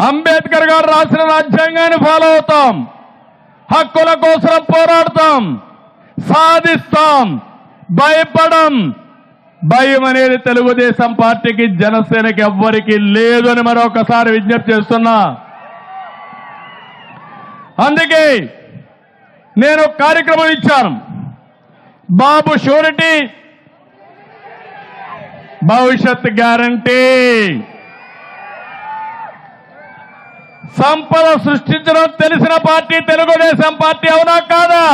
అంబేద్కర్ గారు రాసిన రాజ్యాంగాన్ని ఫాలో అవుతాం. హక్కుల కోసం పోరాడతాం. సాధిస్తాం. భయపడం. భయం అనేది తెలుగుదేశం పార్టీకి జనసేనకి ఎవ్వరికి లేదు అని మరొకసారి విజ్ఞప్తి చేస్తున్నా. అందుకే నేను కార్యక్రమం ఇచ్చాను. బాబు షూరిటీ భవిష్యత్ గ్యారంటీ. సంపద సృష్టించడం తెలిసిన పార్టీ తెలుగుదేశం పార్టీ అవునా కాదా?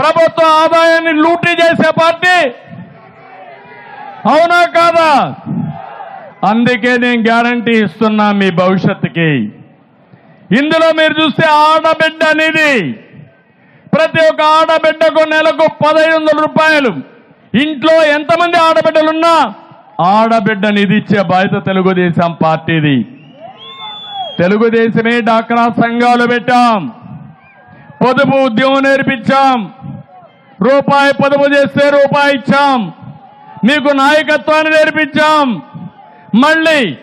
ప్రభుత్వ ఆదాయాన్ని లూటీ చేసే పార్టీ అవునా కాదా? అందుకే నేను గ్యారంటీ ఇస్తున్నా మీ భవిష్యత్తుకి. ఇందులో మీరు చూస్తే ఆడబిడ్డ అనేది ప్రతి ఒక్క ఆడబిడ్డకు నెలకు పదహైదు వందల రూపాయలు. ఇంట్లో ఎంతమంది ఆడబిడ్డలున్నా ఆడబిడ్డ నిధి ఇచ్చే బాధ్యత తెలుగుదేశం పార్టీది. తెలుగుదేశమే డాక్రా సంఘాలు పెట్టాం. పొదుపు ఉద్యమం నేర్పించాం. రూపాయి పొదుపు చేస్తే రూపాయి ఇచ్చాం. మీకు నాయకత్వాన్ని నేర్పించాం. మళ్ళీ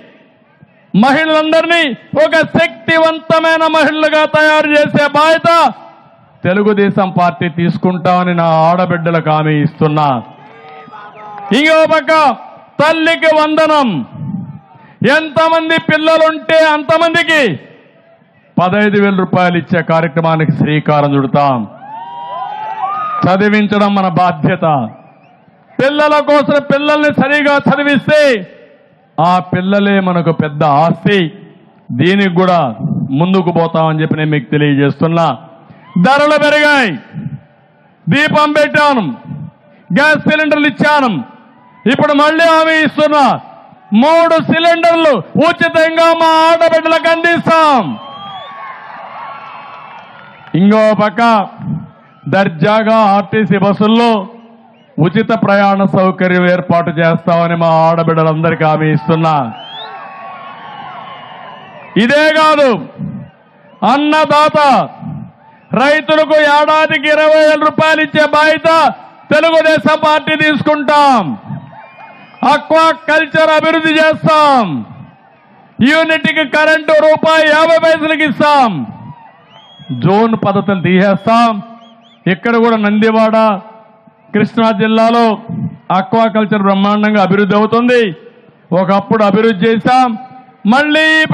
మహిళలందరినీ ఒక శక్తివంతమైన మహిళలుగా తయారు చేసే బాధ్యత తెలుగుదేశం పార్టీ తీసుకుంటామని నా ఆడబిడ్డలకు హామీ ఇస్తున్నా. ఇంకో పక్క తల్లికి వందనం. ఎంతమంది పిల్లలుంటే అంతమందికి పదహైదు వేల రూపాయలు ఇచ్చే కార్యక్రమానికి శ్రీకారం చుడతాం. చదివించడం మన బాధ్యత. పిల్లల కోసం పిల్లల్ని సరిగా చదివిస్తే ఆ పిల్లలే మనకు పెద్ద ఆస్తి. దీనికి కూడా ముందుకు పోతామని చెప్పి నేను మీకు తెలియజేస్తున్నా. ధరలు పెరిగాయి. దీపం పెట్టాను. గ్యాస్ సిలిండర్లు ఇచ్చాను. ఇప్పుడు మళ్ళీ హామీ ఇస్తున్నా మూడు సిలిండర్లు ఉచితంగా మా ఆడబిడ్డలకు అందిస్తాం. ఇంకో పక్క దర్జాగా ఆర్టీసీ బస్సుల్లో ఉచిత ప్రయాణ సౌకర్యం ఏర్పాటు చేస్తామని మా ఆడబిడ్డలందరికీ హామీ ఇస్తున్నా. ఇదే కాదు అన్నదాత రైతులకు ఏడాదికి ఇరవై వేల రూపాయలు ఇచ్చే బాధ్యత తెలుగుదేశం పార్టీ తీసుకుంటాం. అక్వా కల్చర్ అభివృద్ధి చేస్తాం. యూనిట్కి కరెంటు రూపాయి యాభై పైసలకి ఇస్తాం. జోన్ పద్ధతులు తీసేస్తాం. ఇక్కడ కూడా నందివాడ కృష్ణా జిల్లాలో అక్వాకల్చర్ బ్రహ్మాండంగా అభివృద్ధి అవుతుంది. ఒకప్పుడు అభివృద్ధి చేశాం. మళ్ళీ